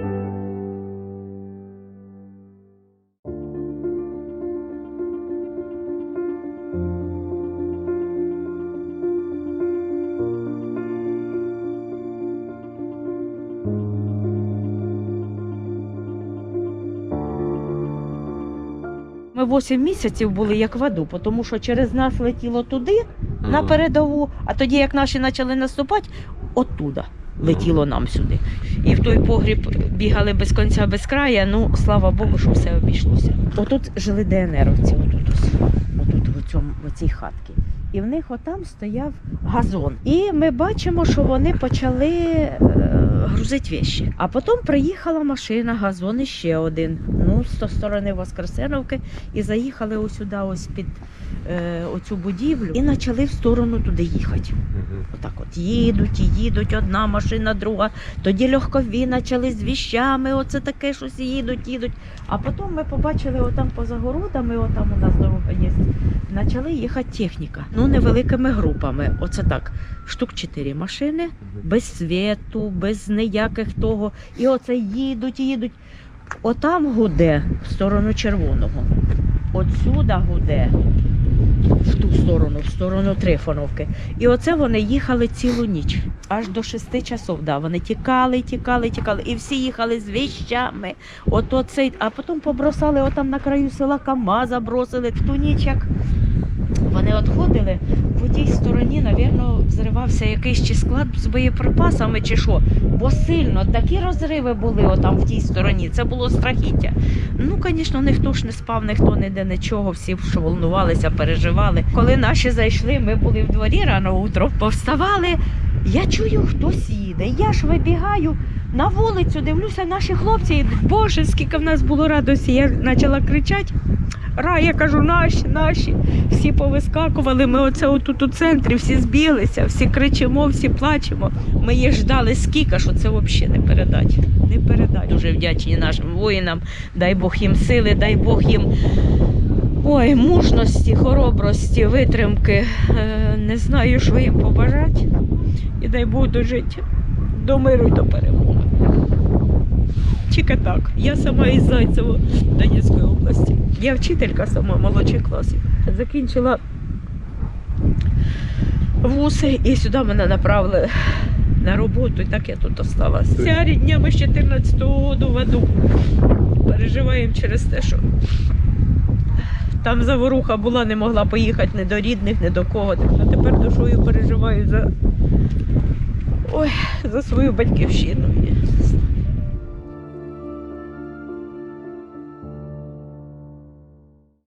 Ми 8 місяців були як в аду, тому що через нас летіло туди, на передову, а тоді, як наші почали наступати, оттуда летіло нам сюди. І в той погріб бігали без кінця, без края. Ну, слава Богу, що все обійшлося. Отут жили ДНРовці, отут отут в, цьому, в цій хатці. І в них отам стояв газон. І ми бачимо, що вони почали е, грузити вещі. А потім приїхала машина, газон іще один. З тої сторони Воскресеновки, і заїхали ось сюди, ось під е, оцю будівлю, і почали в сторону туди їхати. Отак от їдуть і їдуть, одна машина, друга. Тоді легкові почали з віщами, оце таке щось їдуть, їдуть. А потім ми побачили отам поза городами, отам у нас дорога є. Почали їхати техніка. Ну, невеликими групами. Оце так. Штук чотири машини, без світу, без ніяких того. І оце їдуть, їдуть. Отам гуде в сторону червоного. Отсюда гуде в ту сторону, в сторону Трифоновки. І оце вони їхали цілу ніч. Аж до шести часов. Да. Вони тікали, тікали, тікали. І всі їхали з віщами. Ото цей, а потім побросали отам на краю села КАМАЗа, бросили в ту ніч. Як вони відходили, в тій стороні, напевно, взривався якийсь чи склад з боєприпасами, чи що. Бо сильно такі розриви були отам в тій стороні. Це було страхіття. Ну, звісно, ніхто ж не спав, ніхто ніде нічого, всі волнувалися, переживали. Коли наші зайшли, ми були в дворі рано утром, повставали. Я чую, хтось їде. Я ж вибігаю на вулицю, дивлюся, наші хлопці. Боже, скільки в нас було радості. Я почала кричати. Ра, я кажу, наші, наші. Всі повискакували. Ми оце отут у центрі, всі збіглися, всі кричимо, всі плачемо. Ми їх ждали скільки, що це взагалі не передати. Не передати. Дуже вдячні нашим воїнам. Дай Бог їм сили, дай Бог їм ой, мужності, хоробрості, витримки. Е, Не знаю, що їм побажати. І дай Бог дожити до миру і до перемоги. Тільки так. Я сама із Зайцево Донецької області. Я вчителька сама молодших класів. Закінчила вузи і сюди мене направили на роботу, і так я тут осталась. Ця рідня ми з 14-го року в аду. Переживаємо через те, що там заворуха була, не могла поїхати ні до рідних, ні до кого. А тепер душою переживаю за, ой, за свою батьківщину.